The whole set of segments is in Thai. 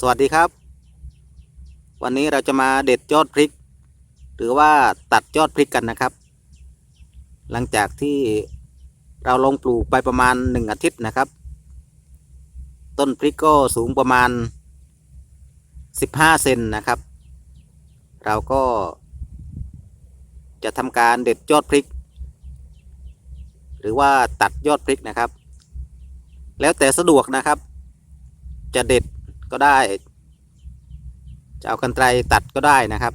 สวัสดีครับ วันนี้เราจะมาเด็ดยอดพริก หรือว่าตัดยอดพริกกันนะครับ หลังจากที่เราลงปลูกไปประมาณหนึ่งอาทิตย์นะครับ ต้นพริกก็สูงประมาณ 15 เซนนะครับ เราก็จะทำการเด็ดยอดพริก หรือว่าตัดยอดพริกนะครับ แล้วแต่สะดวกนะครับ จะเด็ด ก็ได้จะเอากันไกลตัดก็ได้นะครับ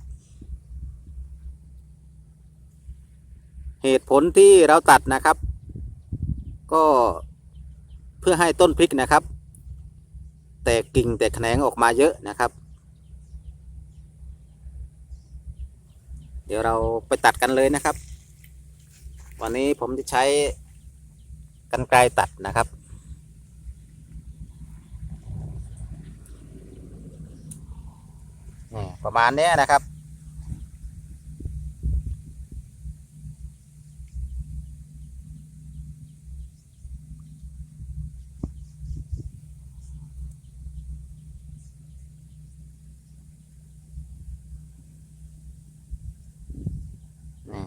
เหตุผลที่เราตัดนะครับ ก็เพื่อให้ต้นพริกนะครับ แตกกิ่งแตกแขนงออกมาเยอะนะครับ เดี๋ยวเราไปตัดกันเลยนะครับ วันนี้ผมจะใช้กันไกลตัดนะครับ นี่ประมาณนี้นะครับนี่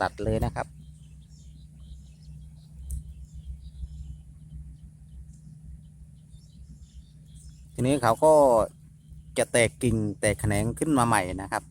ตัดเลยนะครับ ทีนี้เขาก็จะแตกกิ่งแตกแขนงขึ้นมาใหม่นะครับ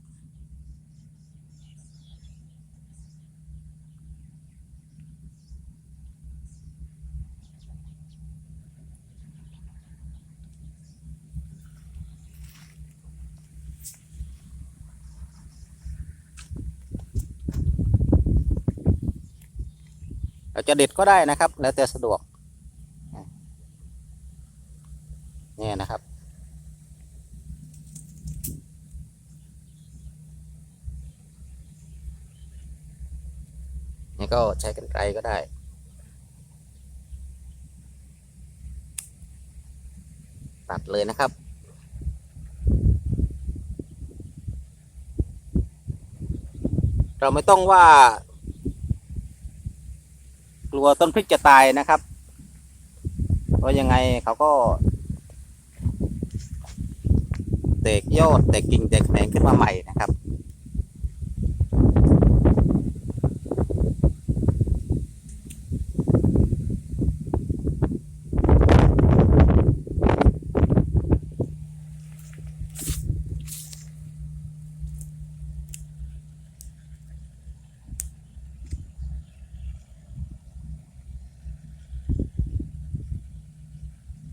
เราจะเด็ดก็ได้นะครับ แล้วแต่สะดวก เนี่ยนะครับ นี่ก็ใช้กันไกลก็ได้ตัดเลยนะครับ เราไม่ต้องว่า กลัวต้นพริกจะตายนะครับ เพราะยังไงเขาก็ ตกยอดแตกกิ่งแตกแขนงขึ้นมาใหม่นะครับ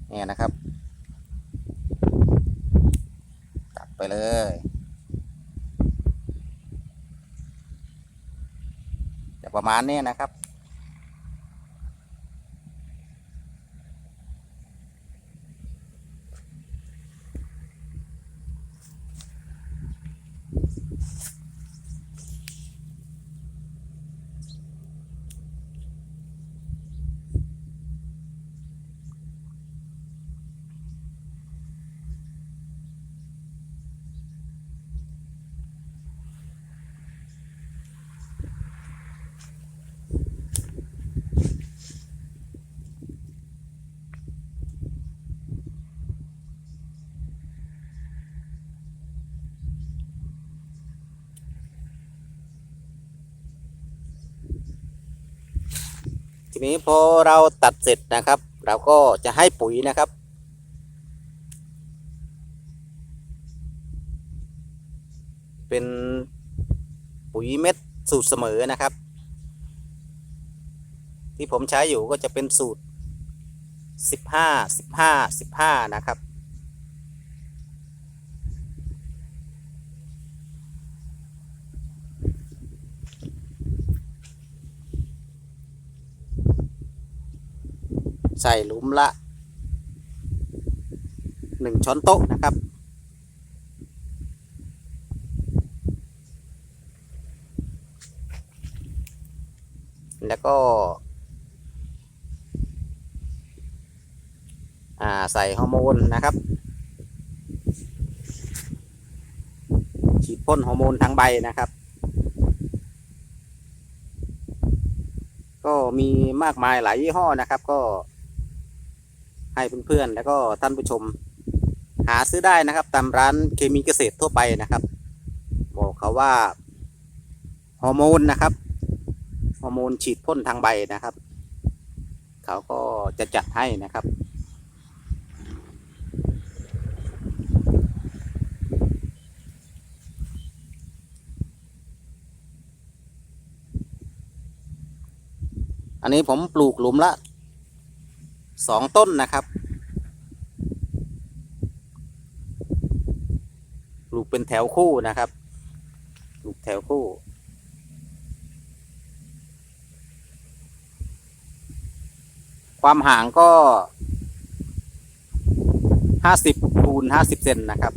เนี่ยนะครับ ตัดไป เลย จะประมาณนี้นะครับ ทีนี้พอเราตัดเสร็จนะครับ เราก็จะให้ปุ๋ยนะครับ เป็นปุ๋ยเม็ดสูตรเสมอนะครับ ที่ผมใช้อยู่ก็จะเป็นสูตร 15 15 15 นะครับ ใส่หลุมละหนึ่งช้อนโต๊ะนะครับ แล้วก็ใส่ฮอร์โมนนะครับฉีดพ่นฮอร์โมนทางใบนะครับ ก็มีมากมายหลายยี่ห้อนะครับก็ ให้เพื่อนๆ แล้วก็ท่านผู้ชม หาซื้อได้นะครับ ตามร้านเคมีเกษตรทั่วไปนะครับ บอกเขาว่าฮอร์โมนนะครับฮอร์โมนฉีดพ่นทางใบนะครับ เขาก็จะจัดให้นะครับอันนี้ผมปลูกหลุมละ สองต้นนะครับ ปลูกเป็นแถวคู่นะครับ ปลูกแถวคู่ ความห่างก็ห้าสิบคูณห้าสิบเซนนะครับ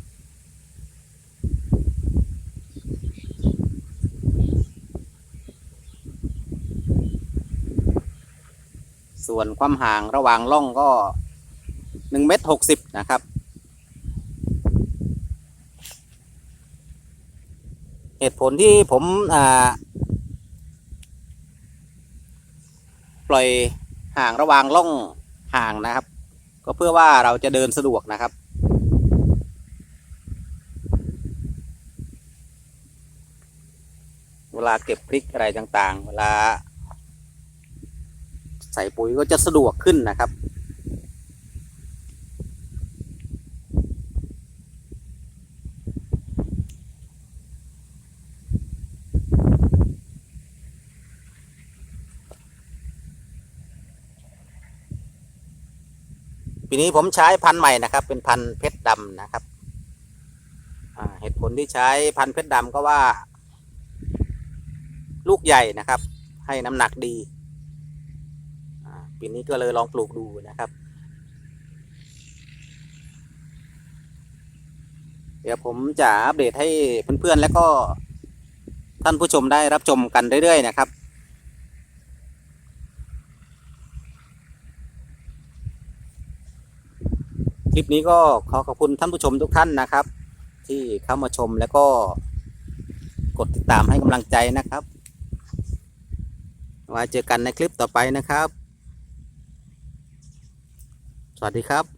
ส่วนความห่างระหว่างร่องก็หนึ่งเมตรหกสิบนะครับ เหตุผลที่ผมปล่อยห่างระหว่างร่องห่างนะครับ ก็เพื่อว่าเราจะเดินสะดวกนะครับเวลาเก็บพริกอะไรต่างๆ เวลา ใส่ปุ๋ยก็จะสะดวกขึ้นนะครับ ปีนี้ผมใช้พันธุ์ใหม่นะครับ เป็นพันธุ์เพชรดำนะครับเหตุผลที่ใช้พันธุ์เพชรดำก็ว่า ลูกใหญ่นะครับ ให้น้ำหนักดี ปีนี้ก็เลยลองปลูกดูนะครับ เดี๋ยวผมจะอัปเดตให้เพื่อนๆและก็ท่านผู้ชมได้รับชมกันเรื่อยๆนะครับคลิปนี้ก็ขอขอบคุณท่านผู้ชมทุกท่านนะครับ ที่เข้ามาชมแล้วก็กดติดตามให้กำลังใจนะครับไว้เจอกันในคลิปต่อไปนะครับ สวัสดีครับ